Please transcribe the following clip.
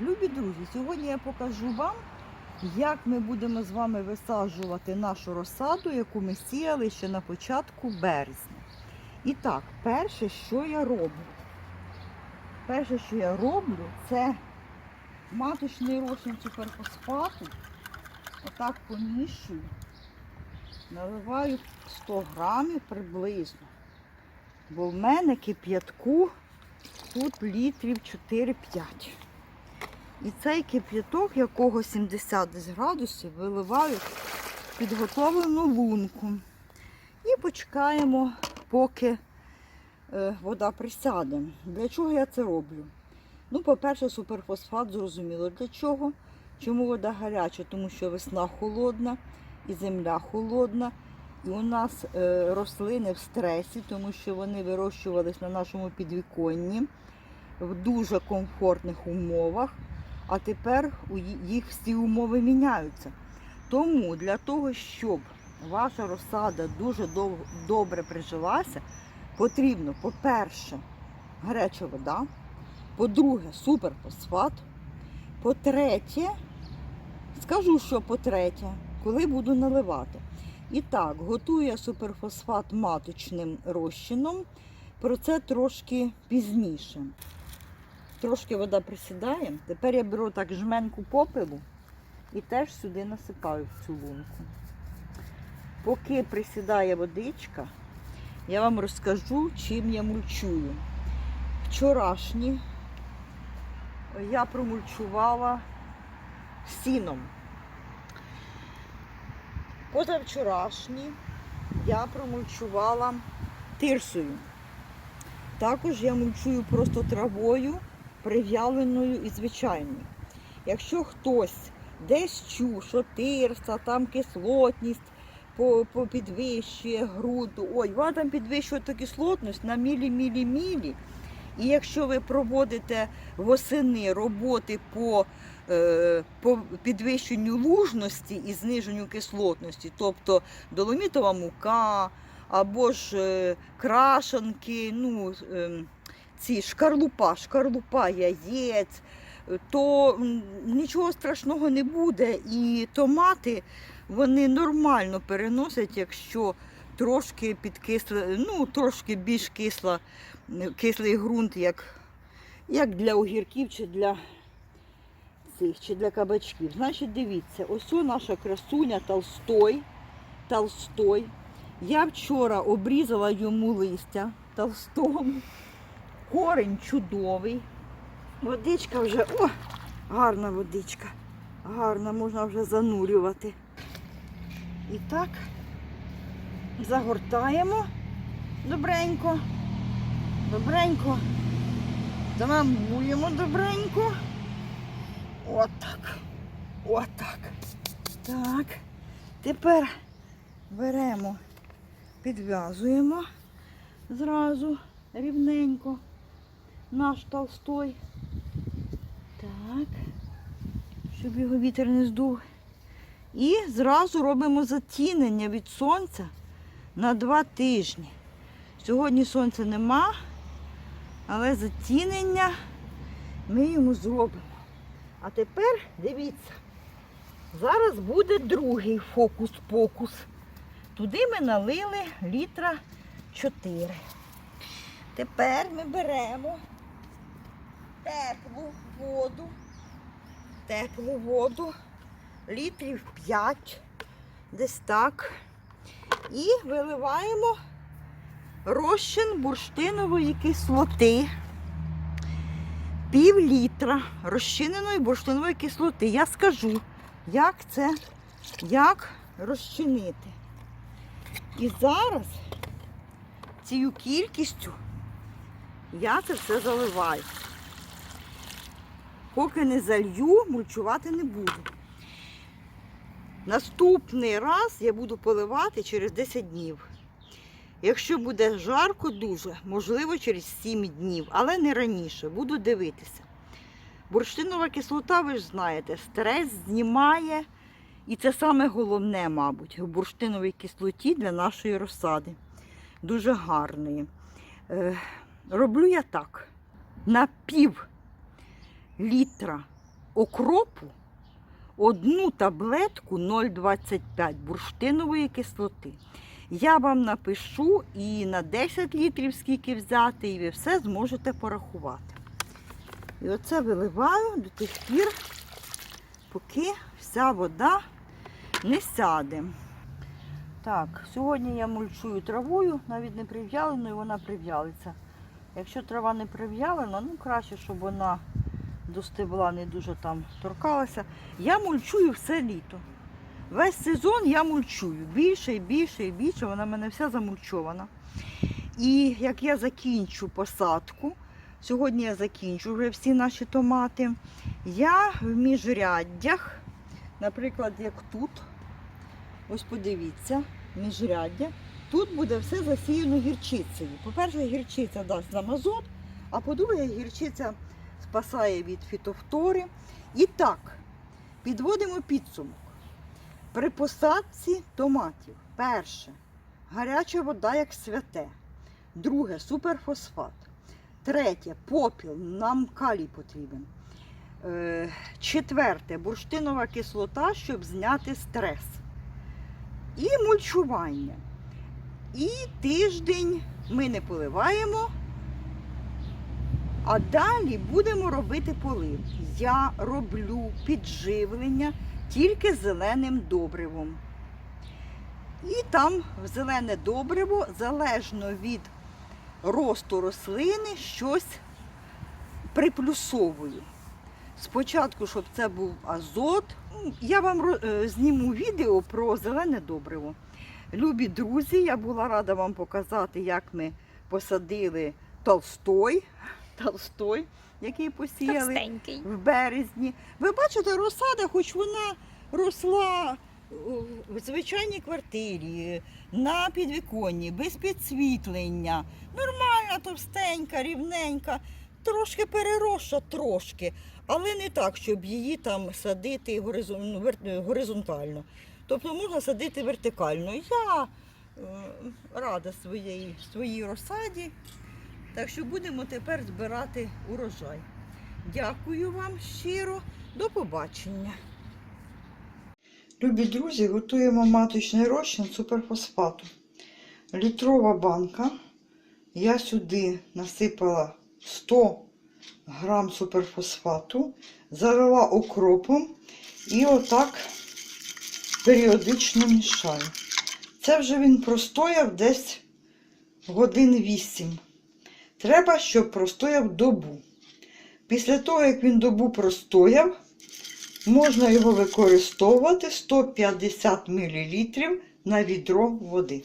Любі друзі, сьогодні я покажу вам, як ми будемо з вами висаджувати нашу розсаду, яку ми сіяли ще на початку березня. І так, перше, що я роблю? Перше, що я роблю, це маточний розчин суперфосфату. Отак помішую, наливаю 100 грамів приблизно. Бо в мене кип'ятку тут літрів 4-5. І цей кип'яток, якого 70 градусів, виливаю в підготовлену лунку. І почекаємо, поки е, вода присяде. Для чого я це роблю? Ну, по-перше, суперфосфат зрозуміло для чого. Чому вода гаряча? Тому що весна холодна і земля холодна. І у нас е, рослини в стресі, тому що вони вирощувались на нашому підвіконні в дуже комфортних умовах. А тепер їх всі умови міняються. Тому для того, щоб ваша розсада дуже дов- добре прижилася, потрібно, по-перше, гаряча вода, по-друге, суперфосфат. По-третє, скажу, що по-третє, коли буду наливати. І так, готую я суперфосфат маточним розчином. Про це трошки пізніше. Трошки вода присідає. Тепер я беру так жменку попелу і теж сюди насипаю в цю лунку. Поки присідає водичка, я вам розкажу, чим я мульчую. Вчорашні я промульчувала сіном. Позавчорашні я промульчувала тирсою. Також я мульчую просто травою, прив'яленою і звичайною. Якщо хтось десь чув, що тирса, там кислотність підвищує ґрунту, ой, вона там підвищує ту кислотність на мілі-мілі-мілі. І якщо ви проводите восени роботи по, е, по підвищенню лужності і зниженню кислотності, тобто доломітова мука або ж е, крашанки, ну, е, ці шкарлупа, шкарлупа яєць, то нічого страшного не буде. І томати вони нормально переносять, якщо трошки підкисле, ну, трошки більш кисла кислий ґрунт, як, як для огірків чи для цих, чи для кабачків. Значить, дивіться, ось наша красуня Толстой. Толстой. Я вчора обрізала йому листя толстому. Корень чудовий. Водичка вже, о, гарна водичка. Гарна, можна вже занурювати. І так, загортаємо добренько. Добренько. Замамуємо добренько. Отак. Отак. Так. Тепер беремо, підв'язуємо зразу рівненько наш толстой. Так. Щоб його вітер не здув. І зразу робимо затінення від сонця на два тижні. Сьогодні сонця нема, але затінення ми йому зробимо. А тепер дивіться, зараз буде другий фокус-покус. Туди ми налили літра 4. Тепер ми беремо теплу воду, теплу воду, літрів 5, десь так. І виливаємо розчин бурштинової кислоти. Пів літра розчиненої бурштинової кислоти. Я скажу, як це, як розчинити. І зараз цією кількістю я це все заливаю. Поки не залью, мульчувати не буду. Наступний раз я буду поливати через 10 днів. Якщо буде жарко дуже, можливо, через 7 днів, але не раніше, буду дивитися. Бурштинова кислота, ви ж знаєте, стрес знімає, і це саме головне, мабуть, в бурштиновій кислоті для нашої розсади. Дуже гарної. Е, роблю я так. На пів літра окропу одну таблетку 0,25 бурштинової кислоти. Я вам напишу і на 10 літрів скільки взяти, і ви все зможете порахувати. І оце виливаю до тих пір, поки вся вода не сяде. Так, сьогодні я мульчую травою, навіть не прив'яленою, вона прив'ялиться. Якщо трава не прив'ялена, ну краще, щоб вона до стебла не дуже там торкалася. Я мульчую все літо. Весь сезон я мульчую. Більше і більше і більше, вона в мене вся замульчована. І як я закінчу посадку, сьогодні я закінчу вже всі наші томати, я в міжряддях, наприклад, як тут, ось подивіться, міжряддя, тут буде все засіяно гірчицею. По-перше, гірчиця дасть нам азот, а по-друге, гірчиця спасає від фітофтори. І так, підводимо підсумок. При посадці томатів, перше, гаряча вода як святе. Друге суперфосфат. Третє попіл, нам калій потрібен. Е, Четверте бурштинова кислота, щоб зняти стрес. І мульчування. І тиждень ми не поливаємо, а далі будемо робити полив. Я роблю підживлення тільки зеленим добривом. І там зелене добриво, залежно від росту рослини, щось приплюсовую. Спочатку, щоб це був азот. Ну, Я вам е, зніму відео про зелене добриво. Любі друзі, я була рада вам показати, як ми посадили толстой, толстой який посіяли Товстенький. в березні. Ви бачите, розсада, хоч вона росла в звичайній квартирі, на підвіконні, без підсвітлення. Нормальна, товстенька, рівненька, трошки переросша, трошки, але не так, щоб її там садити ну, горизонтально. Тобто можна садити вертикально. Я е, рада своєї, своїй розсаді. Так що будемо тепер збирати урожай. Дякую вам щиро. До побачення. Любі друзі, готуємо маточний розчин суперфосфату. Літрова банка. Я сюди насипала 100 грам суперфосфату, залила окропом і отак періодично мішаю. Це вже він простояв десь годин 8. Треба, щоб простояв добу. Після того, як він добу простояв, можна його використовувати 150 мл на відро води.